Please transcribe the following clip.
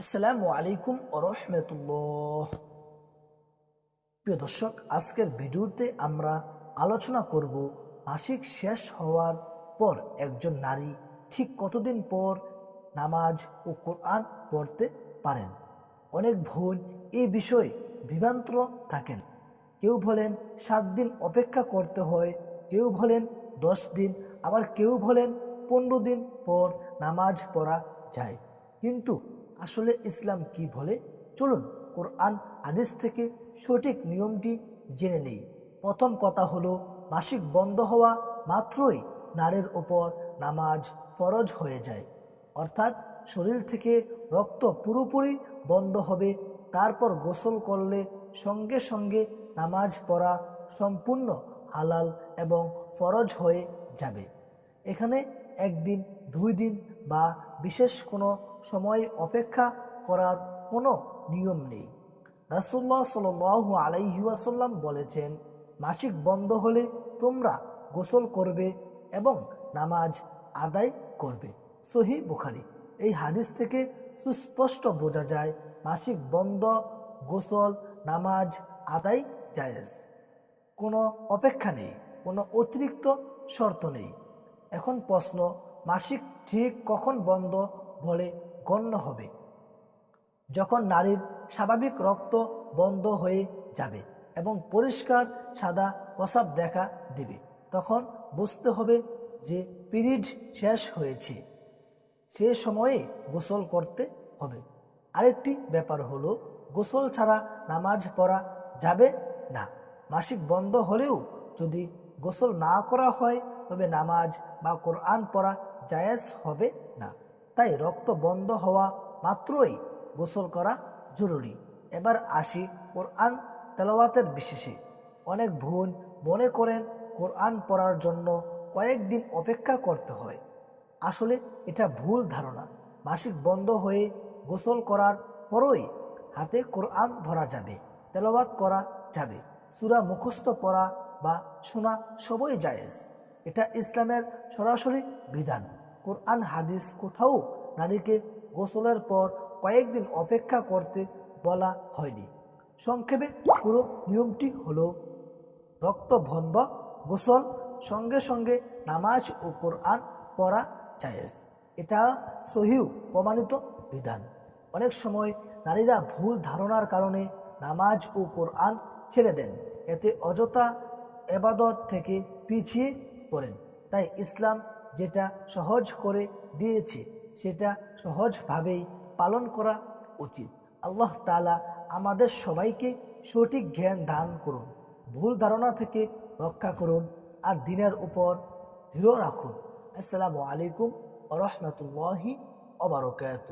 আসসালামু আলাইকুম রহমতুল্লাহ। প্রিয় দর্শক, আজকের ভিডিওতে আমরা আলোচনা করব মাসিক শেষ হওয়ার পর একজন নারী ঠিক কতদিন পর নামাজ ও কোরআন পড়তে পারেন। অনেক বোন এই বিষয়ে বিভ্রান্ত থাকেন। কেউ বলেন সাত দিন অপেক্ষা করতে হয়, কেউ বলেন দশ দিন, আবার কেউ বলেন পনেরো দিন পর নামাজ পড়া যায়। কিন্তু আসলে ইসলাম কি বলে? চলুন কোরআন আদেশ থেকে সঠিক নিয়মটি জেনে নেই। প্রথম কথা হলো, মাসিক বন্ধ হওয়া মাত্রই নারীর ওপর নামাজ ফরজ হয়ে যায়। অর্থাৎ শরীর থেকে রক্ত পুরোপুরি বন্ধ হবে, তারপর গোসল করলে সঙ্গে সঙ্গে নামাজ পড়া সম্পূর্ণ হালাল এবং ফরজ হয়ে যাবে। এখানে একদিন, দুই দিন বা বিশেষ কোনো সময় অপেক্ষা করার কোনো নিয়ম নেই। রাসুল্লাহ সাল আলাইহাসাল্লাম বলেছেন, মাসিক বন্ধ হলে তোমরা গোসল করবে এবং নামাজ আদায় করবে। সহি বুখারি। এই হাদিস থেকে সুস্পষ্ট বোঝা যায়, মাসিক বন্ধ, গোসল, নামাজ আদায় জায়েজ। কোনো অপেক্ষা নেই, কোনো অতিরিক্ত শর্ত নেই। এখন প্রশ্ন, মাসিক ঠিক কখন বন্ধ বলে গণ্য হবে। যখন নারীর স্বাভাবিক রক্ত বন্ধ হয়ে যাবে এবং পরিষ্কার সাদা প্রসাব দেখা দেবে, তখন বুঝতে হবে যে পিরিয়ড শেষ হয়েছে। সে সময়ে গোসল করতে হবে। আরেকটি ব্যাপার হলো, গোসল ছাড়া নামাজ পড়া যাবে না। মাসিক বন্ধ হলেও যদি গোসল না করা হয়, তবে নামাজ বা কোরআন পড়া জায়েজ হবে না। তাই রক্ত বন্ধ হওয়া মাত্রই গোসল করা জরুরি। এবার আসি কোরআন তেলাওয়াতের বিশেষে। অনেক বোন মনে করেন কোরআন পড়ার জন্য কয়েকদিন অপেক্ষা করতে হয়। আসলে এটা ভুল ধারণা। মাসিক বন্ধ হয়ে গোসল করার পরই হাতে কোরআন ধরা যাবে, তেলাওয়াত করা যাবে। সুরা মুখস্থ পড়া বা শোনা সবই জায়েজ। এটা ইসলামের সরাসরি বিধান। কোরআন, হাদিস কোথাও নারীকে গোসলের পর কয়েকদিন অপেক্ষা করতে বলা হয়নি। সংক্ষেপে পুরো নিয়মটি হলো রক্ত বন্ধ গোসল, সঙ্গে সঙ্গে নামাজ ও কোরআন পড়া জায়েজ। এটা সহিউ প্রমাণিত বিধান। অনেক সময় নারীরা ভুল ধারণার কারণে নামাজ ও কোরআন ছেড়ে দেন। এতে অযথা এবাদত থেকে পিছিয়ে পড়েন। তাই ইসলাম যেটা সহজ করে দিয়েছে, সেটা সহজভাবেই পালন করা উচিত। আল্লাহ তালা আমাদের সবাইকে সঠিক জ্ঞান দান করুন, ভুল ধারণা থেকে রক্ষা করুন, আর দিনের উপর দৃঢ় রাখুন। আসসালামু আলাইকুম রহমতুল্লাহি অবরকাত